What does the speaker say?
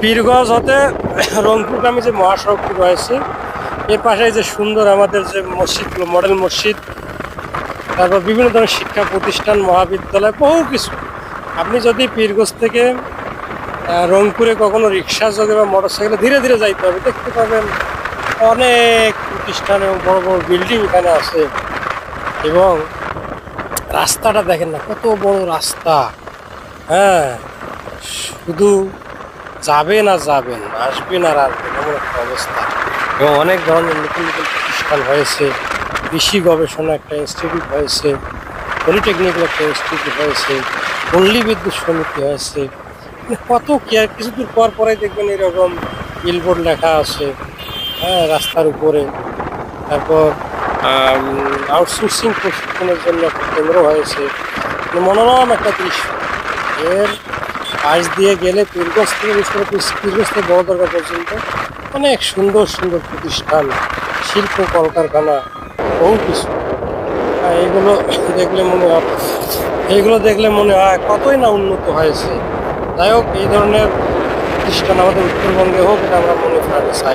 পীরগঞ্জ হতে রংপুর রংপুরগামী যে মহাসড়কটি রয়েছে এর পাশে যে সুন্দর আমাদের যে মসজিদগুলো মডেল মসজিদ, তারপর বিভিন্ন ধরনের শিক্ষা প্রতিষ্ঠান, মহাবিদ্যালয়, বহু কিছু। আপনি যদি পীরগঞ্জ থেকে রংপুরে কখনো রিক্সা যোগে বা মোটর সাইকেলে ধীরে ধীরে যাইতে হবে, দেখতে পাবেন অনেক প্রতিষ্ঠান এবং বড় বড় বিল্ডিং এখানে আছে। এবং রাস্তাটা দেখেন না, কত বড় রাস্তা। হ্যাঁ শুধু যাবেন আর যাবেন আসবেন আর আসবেন এমন একটা অবস্থা। এবং অনেক ধরনের নতুন নতুন প্রতিষ্ঠান হয়েছে, কৃষি গবেষণা একটা ইনস্টিটিউট হয়েছে পলিটেকনিক্যাল একটা ইনস্টিটিউট হয়েছে, পল্লী বিদ্যুৎ সমিতি হয়েছে। মানে কত কি আর কিছু দূর পর পরে দেখবেন এরকম বিলবোর্ড লেখা আছে হ্যাঁ রাস্তার উপরে। তারপর আউটসোর্সিং প্রশিক্ষণের জন্য একটা কেন্দ্র হয়েছে। মানে মনোরম একটা দৃশ্য। এর পাশ দিয়ে গেলে পীরগঞ্জ থেকে বিশেষ করে পীর- পীরগঞ্জ থেকে বড়দরগা পর্যন্ত অনেক সুন্দর সুন্দর প্রতিষ্ঠান, শিল্প, কলকারখানা, বহু কিছু। এগুলো দেখলে মনে হয় এইগুলো দেখলে মনে হয় কতই না উন্নত হয়েছে। যাই হোক, এই ধরনের প্রতিষ্ঠান আমাদের উত্তরবঙ্গে হোক, এটা আমরা মনে প্রাণে চাই